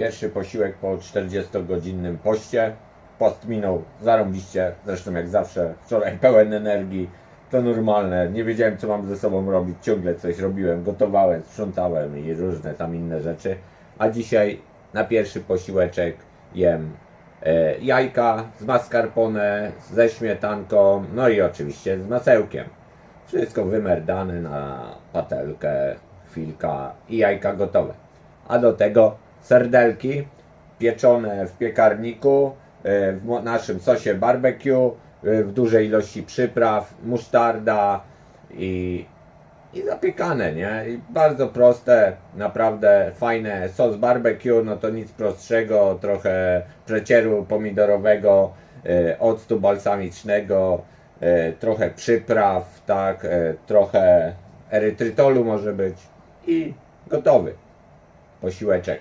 Pierwszy posiłek po 40-godzinnym poście. Post minął zarąbiście, zresztą jak zawsze. Wczoraj pełen energii, to normalne. Nie wiedziałem co mam ze sobą robić, ciągle coś robiłem, gotowałem, sprzątałem i różne tam inne rzeczy. A dzisiaj na pierwszy posiłeczek jem e, jajka z mascarpone, ze śmietanką, no i oczywiście z masełkiem. Wszystko wymerdane na patelkę, chwilka i jajka gotowe. A do tego serdelki pieczone w piekarniku e, w naszym sosie barbecue e, w dużej ilości przypraw, musztarda i, i zapiekane, nie? I bardzo proste, naprawdę fajne. Sos barbecue, no to nic prostszego, trochę przecieru pomidorowego, e, octu balsamicznego, trochę przypraw, tak, trochę erytrytolu może być i gotowy posiłeczek.